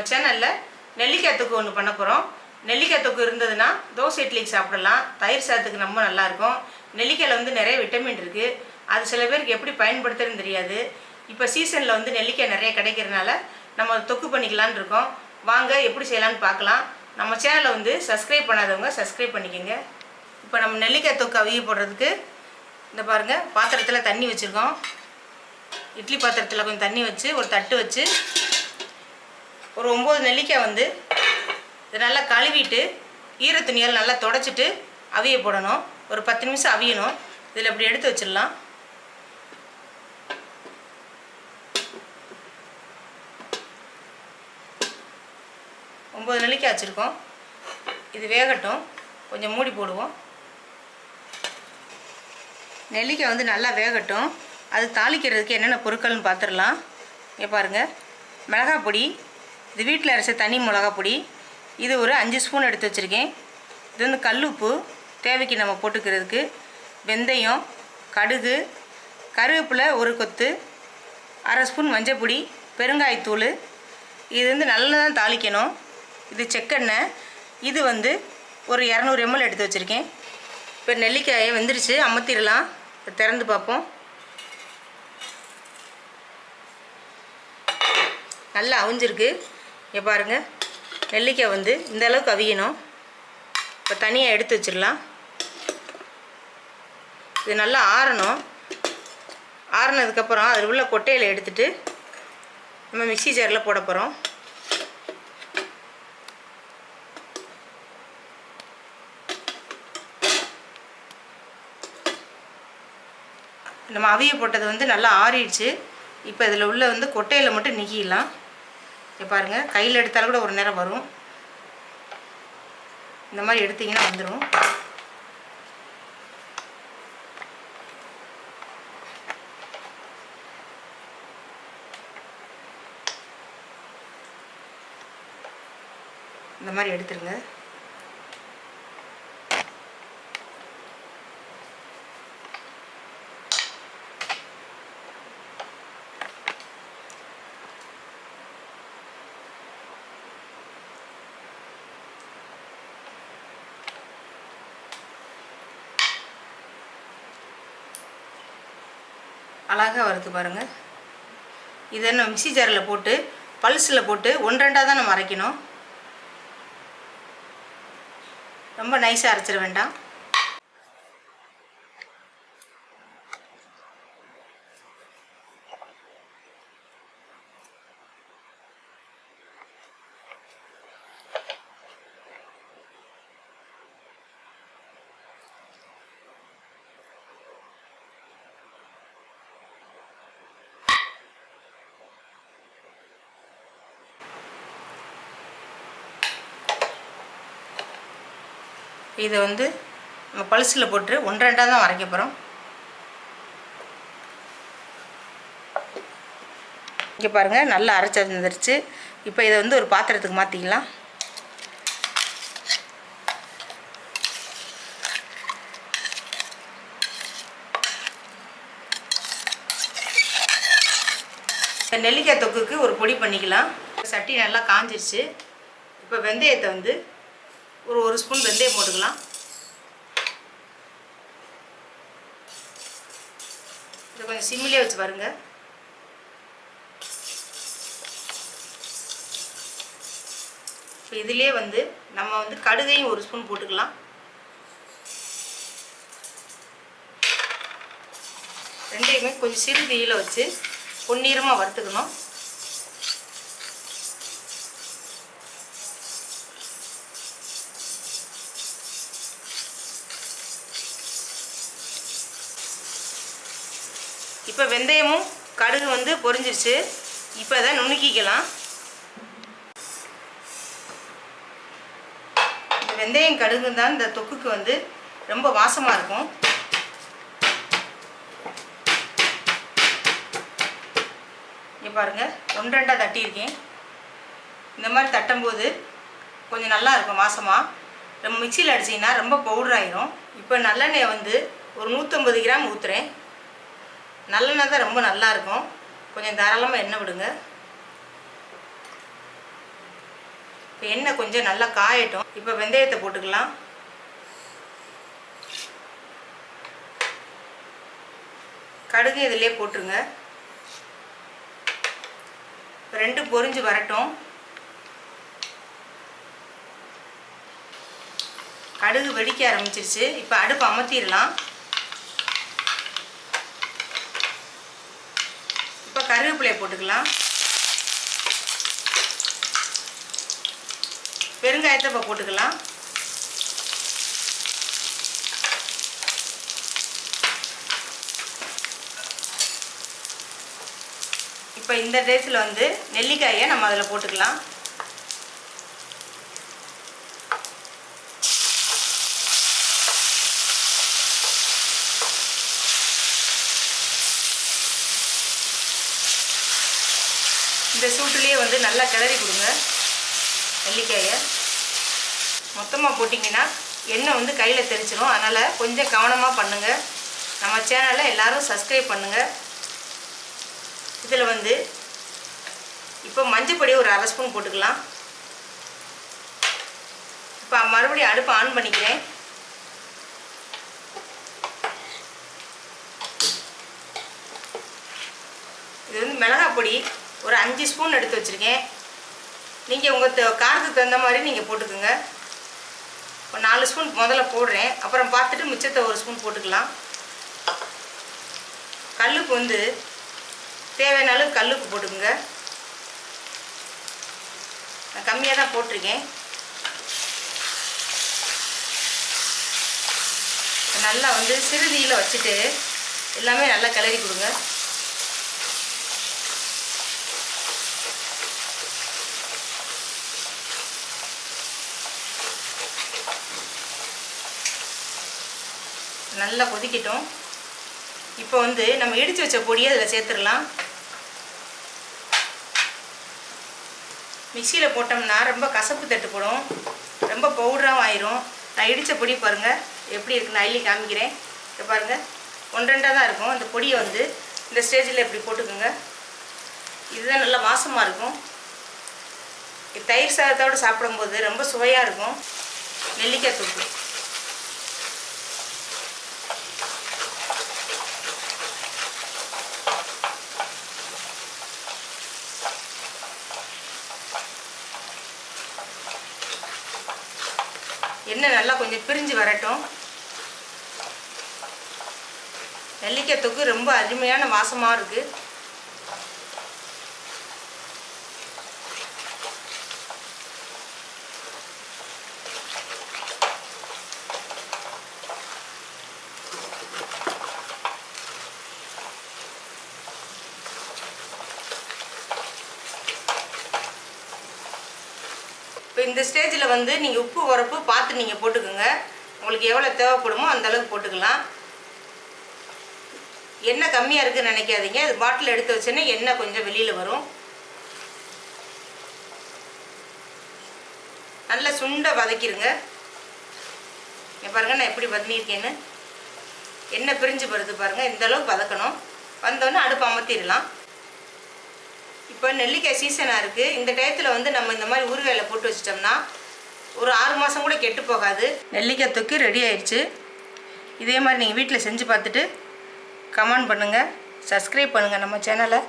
நம்ம சேனலில் நெல்லிக்காய் தொக்கு ஒன்று பண்ண போகிறோம் நெல்லிக்காய் தொக்கு இருந்ததுன்னா தோசை இட்லிக்கு சாப்பிடலாம். தயிர் சாதத்துக்கு ரொம்ப நல்லாயிருக்கும் நெல்லிக்காயில் வந்து நிறைய விட்டமின் இருக்குது அது சில பேருக்கு எப்படி பயன்படுத்துறதுன்னு தெரியாது. இப்போ சீசனில் வந்து நெல்லிக்காய் நிறைய கிடைக்கிறதுனால நம்ம தொக்கு பண்ணிக்கலான்னு இருக்கோம். வாங்க எப்படி செய்யலான்னு பார்க்கலாம். நம்ம சேனலை வந்து சப்ஸ்கிரைப் பண்ணாதவங்க சப்ஸ்கிரைப் பண்ணிக்கோங்க. இப்போ நம்ம நெல்லிக்காய் தொக்கு அவிய போடுறதுக்கு இந்த பாருங்கள் பாத்திரத்தில் தண்ணி வச்சுருக்கோம். இட்லி பாத்திரத்தில் கொஞ்சம் தண்ணி வச்சு ஒரு தட்டு வச்சு ஒரு ஒம்பது நெல்லிக்காய் வந்து இதை நல்லா கழுவிட்டு ஈர துணியால் நல்லா தொடச்சிட்டு அவிய போடணும். ஒரு பத்து நிமிஷம் அவியணும். இதில் இப்படி எடுத்து வச்சிடலாம். ஒம்பது நெல்லிக்காய் வச்சுருக்கோம். இது வேகட்டும். கொஞ்சம் மூடி போடுவோம். நெல்லிக்காய் வந்து நல்லா வேகட்டும். அது தாளிக்கிறதுக்கு என்னென்ன பொருட்கள்னு பார்த்துடலாம். இங்கே பாருங்கள் மிளகாய் பொடி இது வீட்டில் அரைச்ச தனி மிளகா பொடி இது ஒரு அஞ்சு ஸ்பூன் எடுத்து வச்சுருக்கேன். இது வந்து கல்லுப்பு தேவைக்கு நம்ம போட்டுக்கிறதுக்கு. வெந்தயம் கடுகு கருவேப்பிலை ஒரு கொத்து அரை ஸ்பூன் மஞ்சப்பொடி பெருங்காயத்தூள். இது வந்து நல்லா தான் தாளிக்கணும். இது செக்கெண்ணெய். இது வந்து ஒரு இரநூறு எம்எல் எடுத்து வச்சுருக்கேன். இப்போ நெல்லிக்காயை வெந்துருச்சு. அமர்த்திடலாம் திறந்து பார்ப்போம். நல்லா அவிஞ்சிருக்கு. இங்கே பாருங்கள் நெல்லிக்காய் வந்து இந்த அளவுக்கு அவியணும். இப்போ தனியாக எடுத்து வச்சிடலாம். இது நல்லா ஆறணும். ஆறினதுக்கப்புறம் அதில் உள்ள கொட்டையில் எடுத்துட்டு நம்ம மிக்சி ஜாரில் போட போகிறோம் நம்ம அவிய போட்டது வந்து நல்லா ஆறிடுச்சு. இப்போ இதில் உள்ள வந்து கொட்டையில் மட்டும் நீக்கிடலாம் இங்கே பாருங்கள் கையில் எடுத்தாலும் கூட ஒரு நேரம் வரும். இந்த மாதிரி எடுத்தீங்கன்னா வந்துடும் இந்த மாதிரி எடுத்துருங்க. அழகாக வருது பாருங்கள் இதை நம்ம மிக்சி ஜாரில் போட்டு பல்ஸில் போட்டு ஒன்றரெண்டாக தான் நம்ம அரைக்கணும். ரொம்ப நைஸாக அரைச்சிட வேண்டாம். இதை வந்து நம்ம பழுசில் போட்டு ஒன்றரெண்டாக தான் வரைக்க போகிறோம். இங்கே பாருங்கள் நல்லா அரைச்சி வந்துருச்சு. இப்போ இதை வந்து ஒரு பாத்திரத்துக்கு மாற்றிக்கலாம் நெல்லிக்காய் தொக்குக்கு ஒரு பொடி பண்ணிக்கலாம். சட்டி நல்லா காஞ்சிருச்சு. இப்போ வெந்தயத்தை வந்து ஒரு ஒரு ஸ்பூன் வெந்தயம் போட்டுக்கலாம். இதை கொஞ்சம் சிம்மிலே வச்சு பாருங்க. இப்போ இதிலே வந்து நம்ம வந்து கடுகையும் ஒரு ஸ்பூன் போட்டுக்கலாம். ரெண்டையுமே கொஞ்சம் சிறு தீயில வச்சு பொன்னீரமாக வறுத்துக்கணும். இப்போ வெந்தயமும் கடுகு வந்து பொரிஞ்சிருச்சு. இப்போ இதை நுணுக்கிக்கலாம். வெந்தயம் கடுகு தான் இந்த தொக்குக்கு வந்து ரொம்ப வாசமாக இருக்கும். இங்கே பாருங்கள் ஒன்றரெண்டாக தட்டியிருக்கேன். இந்த மாதிரி தட்டும்போது கொஞ்சம் நல்லா இருக்கும் வாசமாக நம்ம மிக்சியில் அடிச்சிங்கன்னா ரொம்ப பவுடர் ஆயிரும். இப்போ நல்லெண்ணெயை வந்து ஒரு நூற்றம்பது கிராம் ஊற்றுறேன் நல்லெண்ணெய் தான் ரொம்ப நல்லா இருக்கும் கொஞ்சம் தாராளமாக எண்ணெய் விடுங்க. இப்போ எண்ணெய் கொஞ்சம் நல்லா காயட்டும். இப்போ வெந்தயத்தை போட்டுக்கலாம். கடுகு இதிலே போட்டுருங்க. ரெண்டு ரெண்டும் வரட்டும். கடுகு வெடிக்க ஆரம்பிச்சிருச்சு. இப்போ அடுப்பு அமர்த்திடலாம் இப்போ கருவேப்பிலையை போட்டுக்கலாம். பெருங்காயத்தை இப்போ போட்டுக்கலாம். இப்போ இந்த டேஸில் வந்து நெல்லிக்காயை நம்ம அதில் போட்டுக்கலாம். சூட்டுலேயே வந்து நல்லா கிளறி கொடுங்க. நெல்லிக்காயை. மொத்தமாக போட்டிங்கன்னா எண்ணெய் வந்து கையில் தெரிச்சிடும் அதனால் கொஞ்சம் கவனமாக பண்ணுங்கள் நம்ம சேனலை எல்லாரும் சப்ஸ்கிரைப் பண்ணுங்கள் இதில் வந்து இப்போ மஞ்சப்பொடி ஒரு அரை ஸ்பூன் போட்டுக்கலாம். இப்போ மறுபடியும் அடுப்பை ஆன் பண்ணிக்கிறேன். இது வந்து மிளகாய் பொடி. ஒரு அஞ்சு ஸ்பூன் எடுத்து வச்சுருக்கேன். நீங்கள் உங்கள் த- காரத்துக்கு தகுந்த மாதிரி நீங்கள் போட்டுக்கோங்க. ஒரு நாலு ஸ்பூன் முதல்ல போடுறேன். அப்புறம் பார்த்துட்டு மிச்சத்தை ஒரு ஸ்பூன் போட்டுக்கலாம். கல்லுக்கு வந்து தேவையான அளவு கல்லுக்கு போட்டுக்கோங்க. நான் கம்மியாக தான் போட்டிருக்கேன். நல்லா வந்து சிறுதியில் வச்சுட்டு எல்லாமே நல்லா கிளறி கொடுங்க. நல்லா கொதிக்கட்டும். இப்போ வந்து நம்ம இடித்து வச்ச பொடியை அதில் சேர்த்துடலாம். மிக்சியில் போட்டோம்னா ரொம்ப கசப்பு தட்டுப்படும் ரொம்ப பவுடராகவும் ஆயிரும். நான் இடித்த பொடி பாருங்கள் எப்படி இருக்குன்னு அள்ளி காமிக்கிறேன். இதை பாருங்கள் ஒன்றெண்டாக தான் இருக்கும். இந்த பொடியை வந்து இந்த ஸ்டேஜில் இப்படி போட்டுக்கோங்க. இதுதான் நல்லா வாசமாக இருக்கும். இது தயிர் சாதத்தோடு சாப்பிடும்போது ரொம்ப சுவையாக இருக்கும். நெல்லிக்காய் தூக்கு எண்ணெய் நல்லா கொஞ்சம் பிரிஞ்சு வரட்டும். நெல்லிக்காய் தொக்கு ரொம்ப அருமையான வாசமாக இருக்குது இந்த ஸ்டேஜில் வந்து நீங்கள் உப்பு உரப்பு பார்த்து நீங்கள் போட்டுக்கோங்க. உங்களுக்கு எவ்வளோ தேவைப்படுமோ அந்த அளவுக்கு போட்டுக்கலாம். எண்ணெய் கம்மியாக இருக்குன்னு நினைக்காதீங்க. அது பாட்டில் எடுத்து வச்சோன்னே எண்ணெய் கொஞ்சம் வெளியில் வரும். நல்லா சுண்டை வதக்கிடுங்க இங்க பாருங்கள் நான் எப்படி வதங்கியிருக்கேன்னு. எண்ணெய் பிரிஞ்சு வருது பாருங்கள் இந்த அளவுக்கு வதக்கணும். வந்தோடனே அடுப்பு அமர்த்திடலாம். இப்போ நெல்லிக்காய் சீசனாக இருக்குது இந்த டயத்தில் வந்து நம்ம இந்த மாதிரி ஊறுகாயில் போட்டு வச்சிட்டோம்னா ஒரு ஆறு மாதம் கூட கெட்டு போகாது. நெல்லிக்காய் தொக்கி ரெடி ஆயிடுச்சு. இதே மாதிரி நீங்கள் வீட்டில் செஞ்சு பார்த்துட்டு கமெண்ட் பண்ணுங்கள் சப்ஸ்கிரைப் பண்ணுங்கள் நம்ம சேனலை